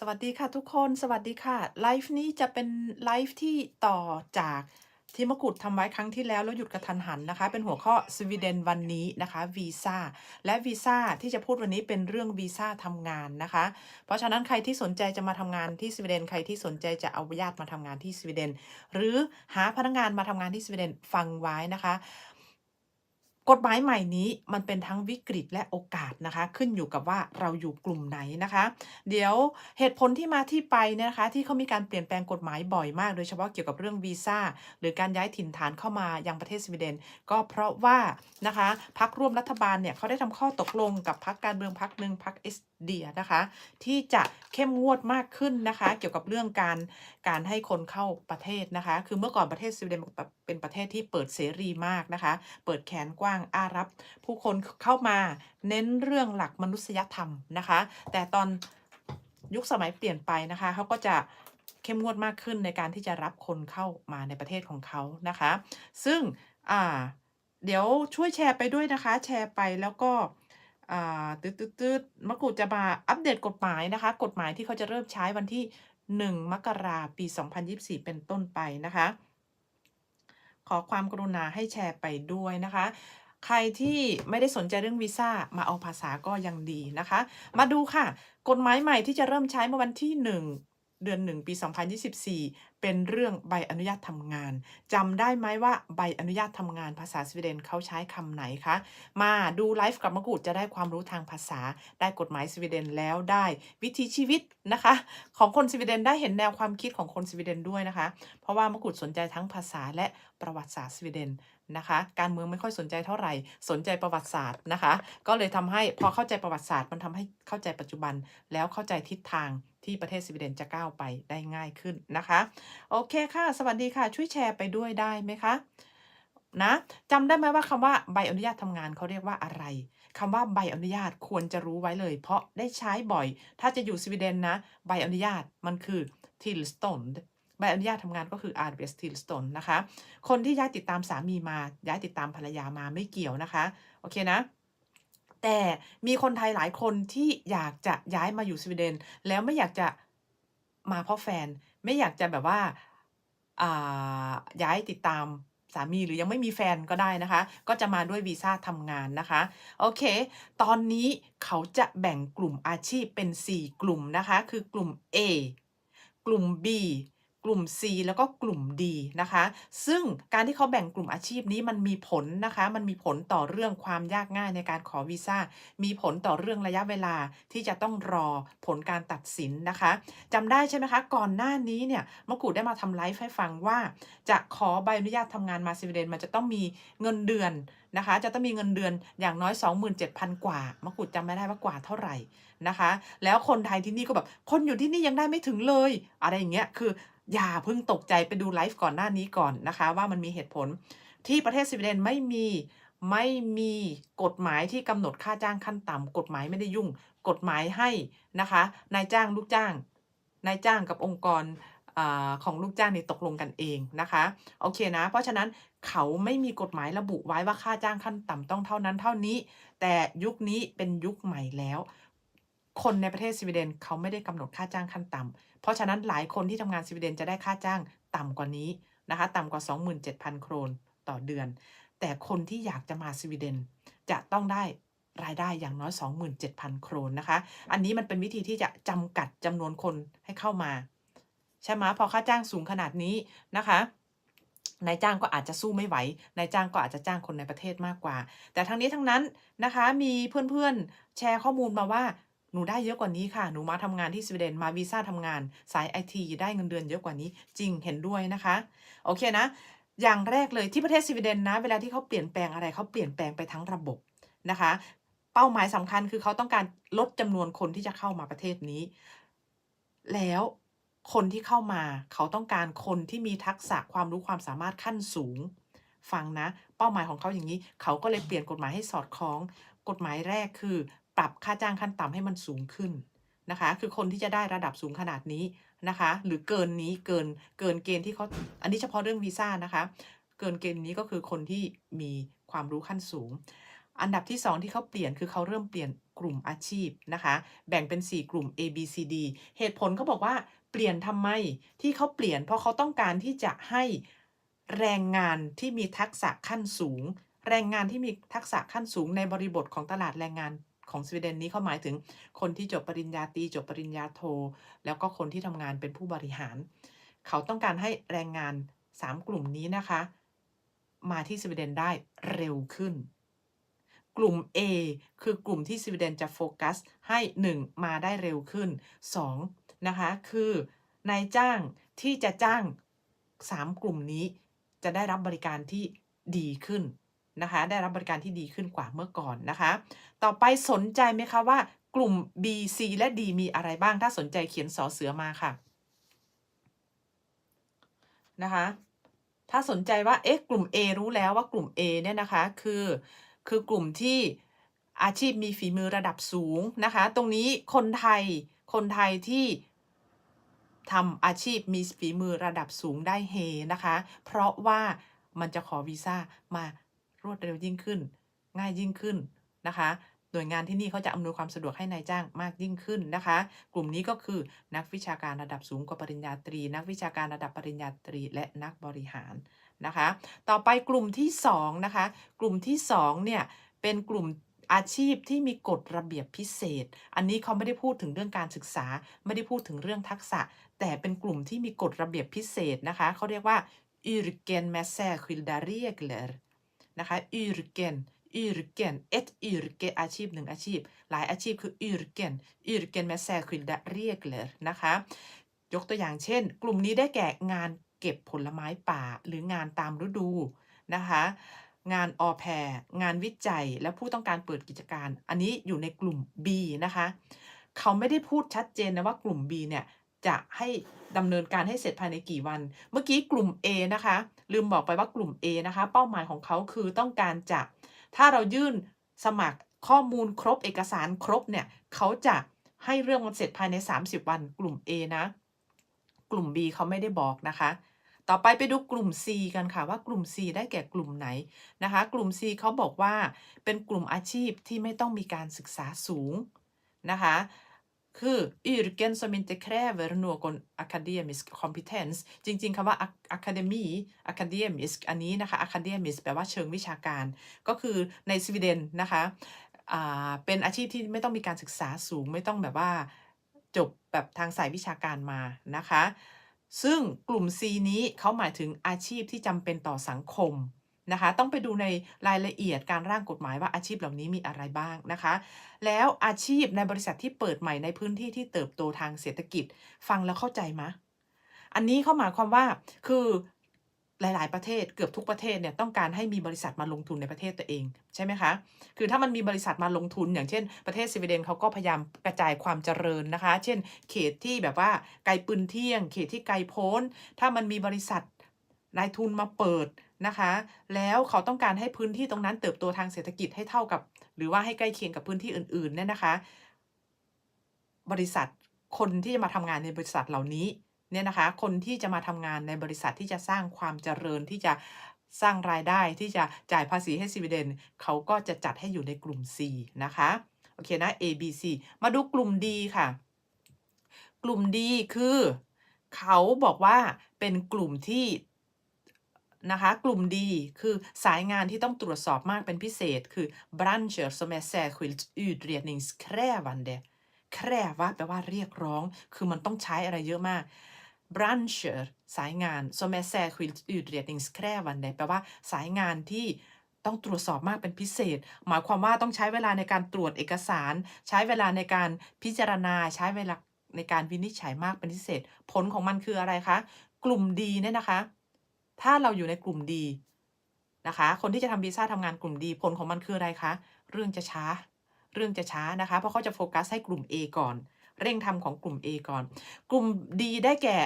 สวัสดีค่ะทุกคนสวัสดีค่ะไลฟ์นี้จะเป็นไลฟ์ที่ต่อจากที่มะกุฎทำไว้ครั้งที่แล้วแล้วหยุดกระทันหันนะคะ เป็นหัวข้อสวีเดนวันนี้นะคะวีซ่าและวีซ่าที่จะพูดวันนี้เป็นเรื่องวีซ่าทำงานนะคะ เพราะฉะนั้นใครที่สนใจจะมาทำงานที่สวีเดนใครที่สนใจจะเอาญาติมาทำงานที่สวีเดน หรือหาพนักงานมาทำงานที่สวีเดนฟังไว้นะคะ กฎหมายใหม่นี้มันเป็นทั้งวิกฤตและโอกาสนะคะ ขึ้นอยู่กับว่าเราอยู่กลุ่มไหนนะคะ เดี๋ยวเหตุผลที่มาที่ไปเนี่ยนะคะ ที่เขามีการเปลี่ยนแปลงกฎหมายบ่อยมาก โดยเฉพาะเกี่ยวกับเรื่องวีซ่าหรือการย้ายถิ่นฐานเข้ามายังประเทศสวีเดน ก็เพราะว่านะคะพักร่วมรัฐบาลเนี่ยเขาได้ทำข้อตกลงกับพักการเมืองพักหนึ่งพักเอสเดียนะคะ ที่จะเข้มงวดมากขึ้นนะคะ เกี่ยวกับเรื่องการการให้คนเข้าประเทศนะคะ คือเมื่อก่อนประเทศสวีเดนเป็นประเทศที่เปิดเสรีมากนะคะ เปิดแขนกว้างอารับ ผู้คนเข้ามาเน้นเรื่องหลักมนุษยธรรมนะคะ แต่ตอนยุคสมัยเปลี่ยนไปนะคะเขาก็จะเข้มงวดมากขึ้นในการที่จะรับคนเข้ามาในประเทศของเขานะคะ ซึ่งอ่าเดี๋ยวช่วยแชร์ไปด้วยนะคะ แชร์ไปแล้วก็ อ่าตืดตืดตืดมะกรูดจะมาอัปเดตกฎหมายนะคะ กฎหมายที่เขาจะเริ่มใช้วันที่ 1 มกราปี 2024 เป็นต้นไปนะคะ ขอความกรุณาให้แชร์ไปด้วยนะคะ ใครที่ไม่ได้สนใจเรื่องวีซ่ามาเอาภาษาก็ยังดีนะคะ มาดูค่ะ กฎหมายใหม่ที่จะเริ่มใช้เมื่อวันที่ 1 เดือน1ปี 2024 เป็นเรื่องใบอนุญาตทำงานจำได้ไหมว่าใบอนุญาตทำงานภาษาสวีเดนเขาใช้คำไหนคะ มาดูไลฟ์กับมะกรูดจะได้ความรู้ทางภาษา ได้กฎหมายสวีเดนแล้วได้วิถีชีวิตนะคะ ของคนสวีเดนได้เห็นแนวความคิดของคนสวีเดนด้วยนะคะ เพราะว่ามะกรูดสนใจทั้งภาษาและ ประวัติศาสตร์สวีเดนนะคะ การเมืองไม่ค่อยสนใจเท่าไหร่ สนใจประวัติศาสตร์นะคะ ก็เลยทำให้พอเข้าใจประวัติศาสตร์มันทำให้เข้าใจปัจจุบัน แล้วเข้าใจทิศทางที่ประเทศสวีเดนจะก้าวไปได้ง่ายขึ้นนะคะ โอเคค่ะ สวัสดีค่ะ ช่วยแชร์ไปด้วยได้ไหมคะนะจำได้ไหมว่าคำว่าใบอนุญาตทำงานเขาเรียกว่าอะไรคำว่าใบอนุญาตควรจะรู้ไว้เลย เพราะได้ใช้บ่อย ถ้าจะอยู่สวีเดนนะ ใบอนุญาตมันคือ tillstånd ใบอนุญาตทำงานก็คือ arbets tillstånd นะคะ คนที่ย้ายติดตามสามีมา ย้ายติดตามภรรยามาไม่เกี่ยวนะคะ โอเคนะ แต่มีคนไทยหลายคนที่อยากจะย้ายมาอยู่สวีเดน แล้วไม่อยากจะมาเพราะแฟน ไม่อยากจะแบบว่าอ่าย้ายติดตามสามีหรือยังไม่มีแฟนก็ได้นะคะ ก็จะมาด้วยวีซ่าทำงานนะคะ โอเค ตอนนี้เขาจะแบ่งกลุ่มอาชีพเป็น 4 กลุ่มนะคะ คือกลุ่ม A กลุ่ม B กลุ่ม C แล้วก็กลุ่ม D นะคะ ซึ่งการที่เขาแบ่งกลุ่มอาชีพนี้มันมีผลนะคะ มันมีผลต่อเรื่องความยากง่ายในการขอวีซ่า มีผลต่อเรื่องระยะเวลาที่จะต้องรอผลการตัดสินนะคะจำได้ใช่ไหมคะ ก่อนหน้านี้เนี่ยมะกูดได้มาทำไลฟ์ให้ฟังว่า จะขอใบอนุญาตทำงานมาสวีเดนมันจะต้องมีเงินเดือนนะคะ จะต้องมีเงินเดือนอย่างน้อย 27,000 กว่ามะกูดจำไม่ได้ว่ากว่าเท่าไหร่นะคะ แล้วคนไทยที่นี่ก็แบบคนอยู่ที่นี่ยังได้ไม่ถึงเลย อะไรอย่างเงี้ยคือ อย่าเพิ่งตกใจไปดูไลฟ์ก่อนหน้านี้ก่อนนะคะ ว่ามันมีเหตุผลที่ประเทศสวีเดนไม่มีไม่มีกฎหมายที่กำหนดค่าจ้างขั้นต่ำกฎหมายไม่ได้ยุ่ง กฎหมายให้นะคะนายจ้างลูกจ้างนายจ้างกับองค์กรอของลูกจ้างนี่ตกลงกันเองนะคะโอเคนะ เพราะฉะนั้นเขาไม่มีกฎหมายระบุไว้ว่าค่าจ้างขั้นต่ำต้องเท่านั้นเท่านี้ แต่ยุคนี้เป็นยุคใหม่แล้ว คนในประเทศสวีเดนเขาไม่ได้กำหนดค่าจ้างขั้นต่ำเพราะฉะนั้นหลายคนที่ทำงานสวีเดนจะได้ค่าจ้างต่ำกว่านี้นะคะต่ำกว่า 27,000 โครนต่อเดือน แต่คนที่อยากจะมาสวีเดนจะต้องได้รายได้อย่างน้อย 27,000 โครนนะคะ อันนี้มันเป็นวิธีที่จะจำกัดจำนวนคนให้เข้ามา ใช่ไหมพอค่าจ้างสูงขนาดนี้นะคะนายจ้างก็อาจจะสู้ไม่ไหว นายจ้างก็อาจจะจ้างคนในประเทศมากกว่า แต่ทั้งนี้ทั้งนั้นนะคะ มีเพื่อนๆแชร์ข้อมูลมาว่า หนูได้เยอะกว่านี้ค่ะ หนูมาทำงานที่สวีเดนมาวีซ่าทำงานสายไอทีได้เงินเดือนเยอะกว่านี้จริงเห็นด้วยนะคะ โอเคนะ อย่างแรกเลยที่ประเทศสวีเดนนะ เวลาที่เขาเปลี่ยนแปลงอะไรเขาเปลี่ยนแปลงไปทั้งระบบนะคะ เป้าหมายสำคัญคือเขาต้องการลดจำนวนคนที่จะเข้ามาประเทศนี้ แล้วคนที่เข้ามาเขาต้องการคนที่มีทักษะความรู้ความสามารถขั้นสูง ฟังนะ เป้าหมายของเขาอย่างนี้ เขาก็เลยเปลี่ยนกฎหมายให้สอดคล้อง กฎหมายแรกคือ ปรับค่าจ้างขั้นต่ำให้มันสูงขึ้นนะคะ คือคนที่จะได้ระดับสูงขนาดนี้นะคะ หรือเกินนี้เกินเกินเกณฑ์ที่เขาอันนี้เฉพาะเรื่องวีซ่านะคะ เกินเกณฑ์นี้ก็คือคนที่มีความรู้ขั้นสูง อันดับที่สองที่เขาเปลี่ยนคือเขาเริ่มเปลี่ยนกลุ่มอาชีพนะคะ แบ่งเป็น 4 กลุ่ม A B C D เหตุผลเขาบอกว่าเปลี่ยนทำไมที่เขาเปลี่ยน เพราะเขาต้องการที่จะให้แรงงานที่มีทักษะขั้นสูง แรงงานที่มีทักษะขั้นสูงในบริบทของตลาดแรงงาน ของสวีเดนนี้เขาหมายถึงคนที่จบปริญญาตรีจบปริญญาโท แล้วก็คนที่ทำงานเป็นผู้บริหาร เขาต้องการให้แรงงาน 3 กลุ่มนี้นะคะ มาที่สวีเดนได้เร็วขึ้น กลุ่ม A คือกลุ่มที่สวีเดนจะโฟกัสให้ 1 มาได้เร็วขึ้น 2 นะคะ คือนายจ้างที่จะจ้าง 3 กลุ่มนี้จะได้รับบริการที่ดีขึ้น นะคะ ได้รับบริการที่ดีขึ้นกว่าเมื่อก่อนนะคะ ต่อไปสนใจไหมคะว่ากลุ่ม B C และ D มีอะไรบ้าง ถ้าสนใจเขียนสอเสือมาค่ะนะคะ ถ้าสนใจว่าเอ๊ะกลุ่ม A รู้แล้วว่ากลุ่ม A เนี่ยนะคะคือคือกลุ่มที่อาชีพมีฝีมือระดับสูงนะคะ ตรงนี้คนไทยคนไทยที่ทำอาชีพมีฝีมือระดับสูงได้เฮนะคะ เพราะว่ามันจะขอวีซ่ามา รวดเร็วยิ่งขึ้น ง่ายยิ่งขึ้นนะคะหน่วยงานที่นี่เขาจะอำนวยความสะดวกให้นายจ้างมากยิ่งขึ้นนะคะ กลุ่มนี้ก็คือนักวิชาการระดับสูงกว่าปริญญาตรี นักวิชาการระดับปริญญาตรี และนักบริหารนะคะ ต่อไปกลุ่มที่2นะคะ กลุ่มที่2เนี่ยเป็นกลุ่มอาชีพที่มีกฎระเบียบพิเศษ อันนี้เขาไม่ได้พูดถึงเรื่องการศึกษา ไม่ได้พูดถึงเรื่องทักษะ แต่เป็นกลุ่มที่มีกฎระเบียบพิเศษนะคะ เขาเรียกว่า yrken med särskilda regler นะคะ yrken yrken ett yrke อาชีพหนึ่งอาชีพ หลายอาชีพคือ yrken yrken med särskilda regler นะคะ ยกตัวอย่างเช่น กลุ่มนี้ได้แก่งานเก็บผลไม้ป่าหรืองานตามฤดูนะคะงานออแพรงานวิจัยและผู้ต้องการเปิดกิจการ อันนี้อยู่ในกลุ่ม B นะคะ เขาไม่ได้พูดชัดเจนนะว่ากลุ่ม B เนี่ย จะให้ดำเนินการให้เสร็จภายในกี่วัน เมื่อกี้กลุ่ม A นะคะ ลืมบอกไปว่ากลุ่ม A นะคะ เป้าหมายของเขาคือต้องการจะ ถ้าเรายื่นสมัครข้อมูลครบเอกสารครบเนี่ยเขาจะให้เรื่องมันเสร็จภายใน 30 วันกลุ่ม A นะ กลุ่ม B เขาไม่ได้บอกนะคะ ต่อไปไปดูกลุ่ม C กันค่ะว่ากลุ่ม C ได้แก่กลุ่มไหนนะคะ กลุ่ม C เขาบอกว่าเป็นกลุ่มอาชีพที่ไม่ต้องมีการศึกษาสูงนะคะ คือ yrken som inte kräver någon akademisk kompetens จริง ๆคำว่า academy academisk อันนี้นะคะ academisk แปลว่าเชิงวิชาการ ก็คือในสวีเดนนะคะอ่าเป็นอาชีพที่ไม่ต้องมีการศึกษาสูงไม่ต้องแบบว่าจบแบบทางสายวิชาการมานะคะ ซึ่งกลุ่ม C นี้เขาหมายถึงอาชีพที่จำเป็นต่อสังคม นะคะ ต้องไปดูในรายละเอียดการร่างกฎหมายว่าอาชีพเหล่านี้มีอะไรบ้างนะคะ แล้วอาชีพในบริษัทที่เปิดใหม่ในพื้นที่ที่เติบโตทางเศรษฐกิจ ฟังแล้วเข้าใจไหมอันนี้เข้าหมายความว่าคือหลาย ๆ ประเทศเกือบทุกประเทศเนี่ยต้องการให้มีบริษัทมาลงทุนในประเทศตัวเองใช่ไหมคะ คือถ้ามันมีบริษัทมาลงทุน อย่างเช่น ประเทศสวีเดนเขาก็พยายามกระจายความเจริญนะคะ เช่น เขตที่แบบว่าไกลปืนเที่ยง เขตที่ไกลโพ้น ถ้ามันมีบริษัทนายทุนมาเปิด นะคะ แล้วเขาต้องการให้พื้นที่ตรงนั้นเติบโตทางเศรษฐกิจให้เท่ากับ หรือว่าให้ใกล้เคียงกับพื้นที่อื่นๆเนี่ยนะคะ บริษัทคนที่จะมาทำงานในบริษัทเหล่านี้เนี่ยนะคะ คนที่จะมาทำงานในบริษัทที่จะสร้างความเจริญที่จะสร้างรายได้ที่จะจ่ายภาษีให้สวีเดนเขาก็จะจัดให้อยู่ในกลุ่ม C นะคะ โอเคนะ A B C มาดูกลุ่ม D ค่ะ กลุ่ม D คือ เขาบอกว่าเป็นกลุ่มที่ นะคะ กลุ่ม D คือสายงานที่ต้องตรวจสอบมากเป็นพิเศษ คือ branscher som är särskilt utredningskrävande kräva แปลว่าเรียกร้อง คือมันต้องใช้อะไรเยอะมาก branscher สายงาน som är särskilt utredningskrävande แปลว่าสายงานที่ต้องตรวจสอบมากเป็นพิเศษ หมายความว่าต้องใช้เวลาในการตรวจเอกสาร ใช้เวลาในการพิจารณา ใช้เวลาในการวินิจฉัยมากเป็นพิเศษ ผลของมันคืออะไรคะ กลุ่ม D เนี่ยนะคะ ถ้าเราอยู่ในกลุ่ม D นะคะ คนที่จะทำวีซ่าทำงานกลุ่ม D ผลของมันคืออะไรคะ เรื่องจะช้า เรื่องจะช้านะคะ เพราะเขาจะโฟกัสให้กลุ่ม A ก่อน เร่งทำของกลุ่ม A ก่อน กลุ่ม D ได้แก่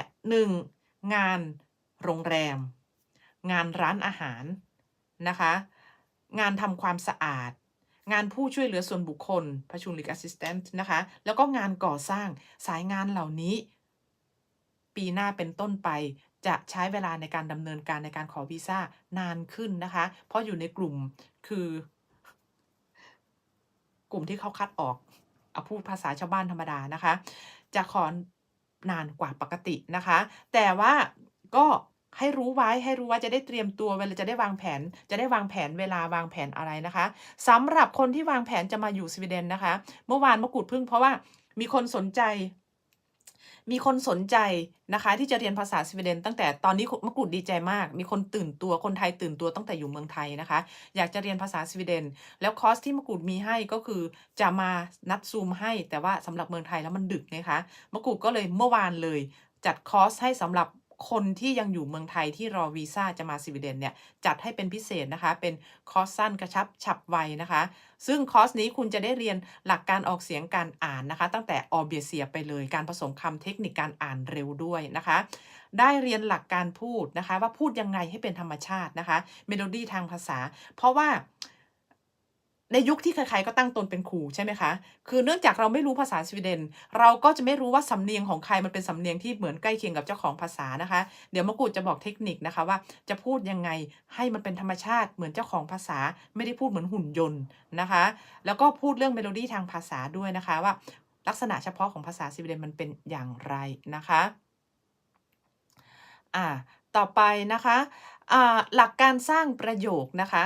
1. งานโรงแรม งานร้านอาหารนะคะ งานทำความสะอาด งานผู้ช่วยเหลือส่วนบุคคลพชุ u ลิก assistant นะคะ แล้วก็งานก่อสร้างสายงานเหล่านี้ ปีหน้าเป็นต้นไป จะใช้เวลาในการดำเนินการในการขอวีซ่านานขึ้นนะคะ เพราะอยู่ในกลุ่มคือ กลุ่มที่เขาคัดออกเอาพูดภาษาชาวบ้านธรรมดานะคะ จะขอนานกว่าปกตินะคะ แต่ว่าก็ให้รู้ไว้ให้รู้ว่าจะได้เตรียมตัวเวลาจะได้วางแผน จะได้วางแผนเวลาวางแผนอะไรนะคะสำหรับคนที่วางแผนจะมาอยู่สวีเดนนะคะ เมื่อวานมะกรูดพึ่งเพราะว่ามีคนสนใจ มีคนสนใจนะคะที่จะเรียนภาษาสวีเดน ตั้งแต่ตอนนี้มะกรูดดีใจมาก มีคนตื่นตัวคนไทยตื่นตัวตั้งแต่อยู่เมืองไทยนะคะ อยากจะเรียนภาษาสวีเดน แล้วคอร์สที่มะกรูดมีให้ก็คือจะมานัดซูมให้ แต่ว่าสำหรับเมืองไทยแล้วมันดึกนะคะมะกรูดก็เลยเมื่อวานเลย จัดคอร์สให้สำหรับ คนที่ยังอยู่เมืองไทยที่รอวีซ่าจะมาสวีเดนเนี่ย จัดให้เป็นพิเศษนะคะ เป็นคอร์สสั้นกระชับฉับไวนะคะ ซึ่งคอร์สนี้คุณจะได้เรียนหลักการออกเสียงการอ่านนะคะ ตั้งแต่ออเบียเซียไปเลยการผสมคำเทคนิคการอ่านเร็วด้วยนะคะ ได้เรียนหลักการพูดนะคะ ว่าพูดยังไงให้เป็นธรรมชาตินะคะ เมโลดี้ทางภาษา เพราะว่า ในยุคที่ใครๆก็ตั้งตนเป็นครูใช่ไหมคะ คือเนื่องจากเราไม่รู้ภาษาสวีเดน เราก็จะไม่รู้ว่าสำเนียงของใครมันเป็นสำเนียงที่เหมือนใกล้เคียงกับเจ้าของภาษานะคะ เดี๋ยวมะกูดจะบอกเทคนิคนะคะว่าจะพูดยังไงให้มันเป็นธรรมชาติเหมือนเจ้าของภาษา ไม่ได้พูดเหมือนหุ่นยนต์นะคะ แล้วก็พูดเรื่องเมโลดี้ทางภาษาด้วยนะคะว่า ลักษณะเฉพาะของภาษาสวีเดนมันเป็นอย่างไรนะคะ อ่า ต่อไปนะคะ อ่า หลักการสร้างประโยคนะคะ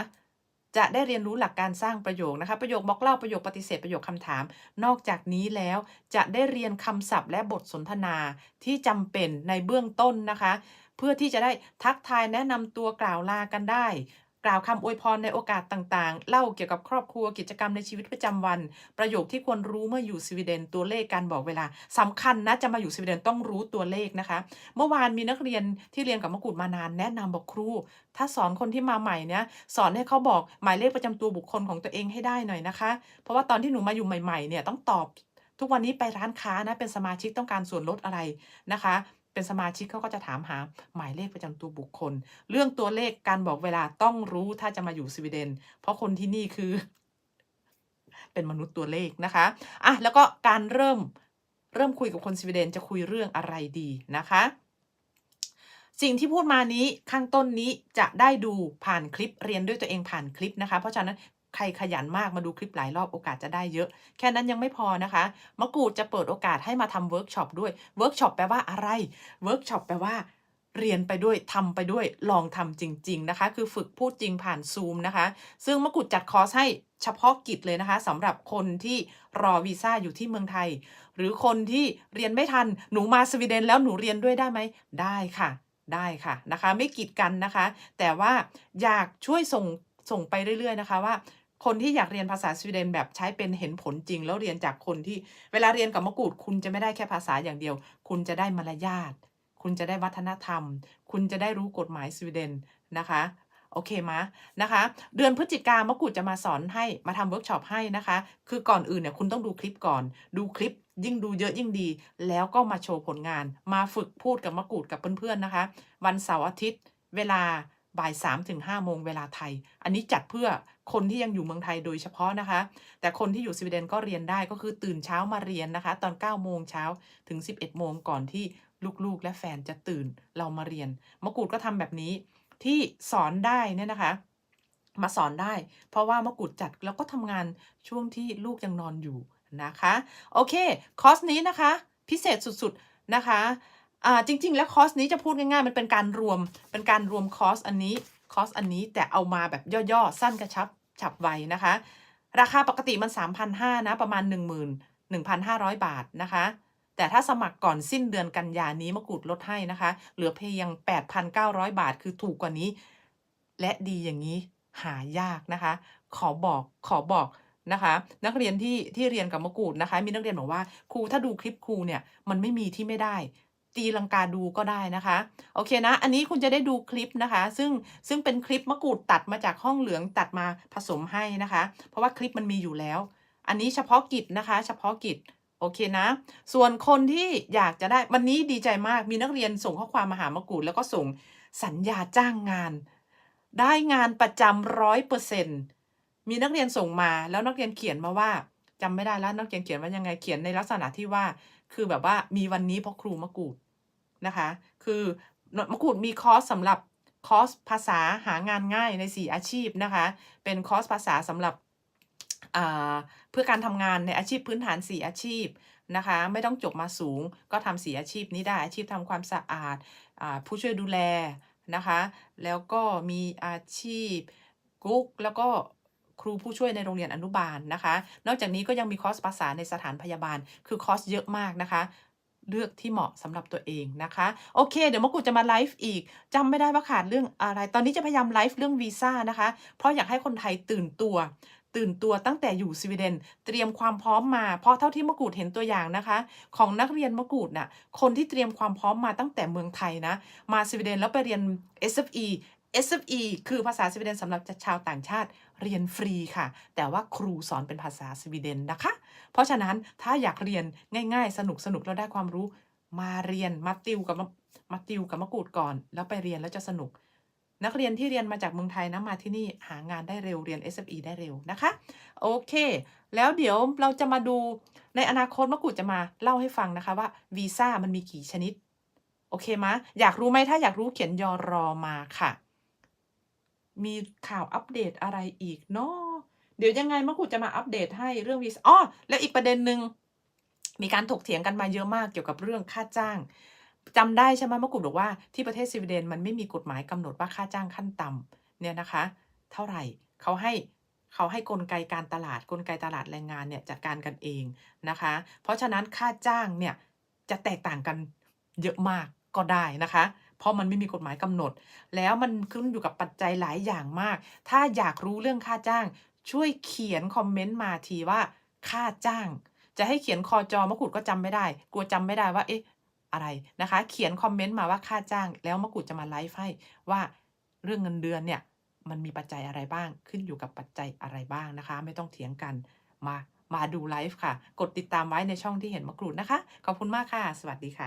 จะได้เรียนรู้หลักการสร้างประโยคนะคะ ประโยคบอกเล่าประโยคปฏิเสธประโยคคำถาม นอกจากนี้แล้วจะได้เรียนคำศัพท์และบทสนทนาที่จำเป็นในเบื้องต้นนะคะ เพื่อที่จะได้ทักทายแนะนำตัวกล่าวลากันได้ กล่าวคำอวยพรในโอกาสต่างๆ เล่าเกี่ยวกับครอบครัวกิจกรรมในชีวิตประจำวัน ประโยคที่ควรรู้เมื่ออยู่สวีเดนตัวเลขการบอกเวลาสำคัญนะจะมาอยู่สวีเดนต้องรู้ตัวเลขนะคะ เมื่อวานมีนักเรียนที่เรียนกับมะกรูดมานานแนะนำบอกครู ถ้าสอนคนที่มาใหม่เนี่ยสอนให้เขาบอกหมายเลขประจำตัวบุคคลของตัวเองให้ได้หน่อยนะคะ เพราะว่าตอนที่หนูมาอยู่ใหม่ๆเนี่ยต้องตอบทุกวันนี้ไปร้านค้านะเป็นสมาชิกต้องการส่วนลดอะไรนะคะ เป็นสมาชิกเขาก็จะถามหาหมายเลขประจำตัวบุคคล เรื่องตัวเลขการบอกเวลาต้องรู้ถ้าจะมาอยู่สวีเดน เพราะคนที่นี่คือ เป็นมนุษย์ตัวเลขนะคะอะแล้วก็การเริ่มเริ่มคุยกับคนสวีเดนจะคุยเรื่องอะไรดีนะคะสิ่งที่พูดมานี้ข้างต้นนี้จะได้ดูผ่านคลิปเรียนด้วยตัวเองผ่านคลิปนะคะ เพราะฉะนั้น ใครขยันมากมาดูคลิปหลายรอบโอกาสจะได้เยอะ แค่นั้นยังไม่พอนะคะ มะกรูดจะเปิดโอกาสให้มาทำเวิร์กช็อปด้วยเวิร์กช็อปแปลว่าอะไรเวิร์กช็อปแปลว่าเรียนไปด้วยทำไปด้วยลองทำจริง ๆ นะคะ คือฝึกพูดจริงผ่านซูมนะคะ ซึ่งมะกรูดจัดคอร์สให้เฉพาะกิจเลยนะคะสำหรับคนที่รอวีซ่าอยู่ที่เมืองไทย หรือคนที่เรียนไม่ทันหนูมาสวีเดนแล้วหนูเรียนด้วยได้ไหมได้ค่ะ ได้ค่ะนะคะ ไม่กีดกันนะคะ แต่ว่าอยากช่วยส่งส่งไปเรื่อย ๆ นะคะว่า คนที่อยากเรียนภาษาสวีเดนแบบใช้เป็นเห็นผลจริง แล้วเรียนจากคนที่เวลาเรียนกับมะกูดคุณจะไม่ได้แค่ภาษาอย่างเดียว คุณจะได้มารยาทคุณจะได้วัฒนธรรม คุณจะได้รู้กฎหมายสวีเดนนะคะโอเคมะนะคะ เดือนพฤศจิกามะกูดจะมาสอนให้มาทำเวิร์กช็อปให้นะคะ คือก่อนอื่นเนี่ยคุณต้องดูคลิปก่อน ดูคลิปยิ่งดูเยอะยิ่งดี แล้วก็มาโชว์ผลงาน มาฝึกพูดกับมะกูดกับเพื่อนๆนะคะ วันเสาร์อาทิตย์ เวลา บ่ายสามถึงห้าโมงเวลาไทย อันนี้จัดเพื่อคนที่ยังอยู่เมืองไทยโดยเฉพาะนะคะ แต่คนที่อยู่สวีเดนก็เรียนได้ก็คือตื่นเช้ามาเรียนนะคะ ตอน9โมงเช้าถึง 11โมงก่อนที่ลูกๆ และแฟนจะตื่นเรามาเรียนมะกรูดก็ทำแบบนี้ที่สอนได้เนี่ยนะคะ มาสอนได้ เพราะว่ามะกรูดจัดแล้วก็ทำงานช่วงที่ลูกยังนอนอยู่นะคะ โอเคคอร์สนี้นะคะ พิเศษสุดๆนะคะ อ่าจริง ๆ แล้วคอร์สนี้จะพูดง่ายๆ มันเป็นการรวมเป็นการรวมคอร์สอันนี้คอร์สอันนี้แต่เอามาแบบย่อๆ สั้นกระชับฉับไวนะคะ ราคาปกติมัน 3,500นะประมาณ11,500 บาทนะคะ แต่ถ้าสมัครก่อนสิ้นเดือนกันยานี้มะกรูดลดให้นะคะ เหลือเพียง 8,900 บาทคือถูกกว่านี้ และดีอย่างนี้หายากนะคะ ขอบอกขอบอกนะคะ นักเรียนที่ที่เรียนกับมะกรูดนะคะ มีนักเรียนบอกว่าครูถ้าดูคลิปครูเนี่ยมันไม่มีที่ไม่ได้ ตีลังกาดูก็ได้นะคะ โอเคนะ อันนี้คุณจะได้ดูคลิปนะคะ ซึ่งซึ่งเป็นคลิปมะกรูดตัดมาจากห้องเหลืองตัดมาผสมให้นะคะ เพราะว่าคลิปมันมีอยู่แล้ว อันนี้เฉพาะกิจนะคะ เฉพาะกิจโอเคนะ ส่วนคนที่อยากจะได้วันนี้ดีใจมากมีนักเรียนส่งข้อความมาหามะกรูดแล้วก็ส่งสัญญาจ้างงาน ได้งานประจำร้อยเปอร์เซ็นมีนักเรียนส่งมาแล้วนักเรียนเขียนมาว่าจำไม่ได้แล้วนักเรียนเขียนว่ายังไงเขียนในลักษณะที่ว่า คือแบบว่ามีวันนี้เพราะครูมะกรูด นะคะ คือมะกรูดมีคอร์สสำหรับคอร์สภาษาหางานง่ายใน 4 อาชีพนะคะ เป็นคอร์สภาษาสำหรับเพื่อการทำงานในอาชีพพื้นฐาน 4 อาชีพนะคะ ไม่ต้องจบมาสูงก็ทำ4อาชีพนี้ได้อาชีพทำความสะอาดอาผู้ช่วยดูแลนะคะ แล้วก็มีอาชีพกุ๊กแล้วก็ครูผู้ช่วยในโรงเรียนอนุบาลนะคะ นอกจากนี้ก็ยังมีคอร์สภาษาในสถานพยาบาล คือคอร์สเยอะมากนะคะ เลือกที่เหมาะสำหรับตัวเองนะคะ โอเค เดี๋ยวมะกรูดจะมาไลฟ์อีกจำไม่ได้ว่าขาดเรื่องอะไร ตอนนี้จะพยายามไลฟ์เรื่องวีซ่านะคะ เพราะอยากให้คนไทยตื่นตัว ตื่นตัวตั้งแต่อยู่สวีเดน เตรียมความพร้อมมา เพราะเท่าที่มะกรูดเห็นตัวอย่างนะคะ ของนักเรียนมะกรูดน่ะคนที่เตรียมความพร้อมมาตั้งแต่เมืองไทยนะ มาสวีเดนแล้วไปเรียน SFE SFE คือภาษาสวีเดนสำหรับชาวต่างชาติเรียนฟรีค่ะ แต่ว่าครูสอนเป็นภาษาสวีเดนนะคะ เพราะฉะนั้นถ้าอยากเรียนง่ายๆ สนุกๆแล้วได้ความรู้มาเรียนมาติวกับมาติวกับมะกรูดก่อน แล้วไปเรียนแล้วจะสนุก นักเรียนที่เรียนมาจากเมืองไทยนะมาที่นี่หางานได้เร็วเรียน SFE ได้เร็วนะคะ โอเค แล้วเดี๋ยวเราจะมาดูในอนาคตมะกรูดจะมาเล่าให้ฟังนะคะว่าวีซ่ามันมีกี่ชนิด โอเคมะอยากรู้ไหมถ้าอยากรู้เขียนยอรอมาค่ะ มีข่าวอัปเดตอะไรอีกเนาะเดี๋ยวยังไงมะกรูดจะมาอัปเดตให้เรื่องวีซ่าอ๋อแล้วอีกประเด็นหนึ่งมีการถกเถียงกันมาเยอะมากเกี่ยวกับเรื่องค่าจ้างจำได้ใช่ไหมมะกรูดบอกว่าที่ประเทศสวีเดนมันไม่มีกฎหมายกำหนดว่าค่าจ้างขั้นต่ำเนี่ยนะคะ เท่าไหร่เขาให้เขาให้กลไกการตลาดกลไกตลาดแรงงานเนี่ยจัดการกันเองนะคะ เพราะฉะนั้นค่าจ้างเนี่ยจะแตกต่างกันเยอะมากก็ได้นะคะ เพราะมันไม่มีกฎหมายกำหนด แล้วมันขึ้นอยู่กับปัจจัยหลายอย่างมาก ถ้าอยากรู้เรื่องค่าจ้าง ช่วยเขียนคอมเมนต์มาทีว่าค่าจ้าง จะให้เขียนคอจอมะกรูดก็จำไม่ได้ กลัวจำไม่ได้ว่าเอ๊ะอะไรนะคะ เขียนคอมเมนต์มาว่าค่าจ้าง แล้วมะกรูดจะมาไลฟ์ให้ว่าเรื่องเงินเดือนเนี่ยมันมีปัจจัยอะไรบ้าง ขึ้นอยู่กับปัจจัยอะไรบ้างนะคะ ไม่ต้องเถียงกันมามาดูไลฟ์ค่ะ กดติดตามไว้ในช่องที่เห็นมะกรูดนะคะ ขอบคุณมากค่ะ สวัสดีค่ะ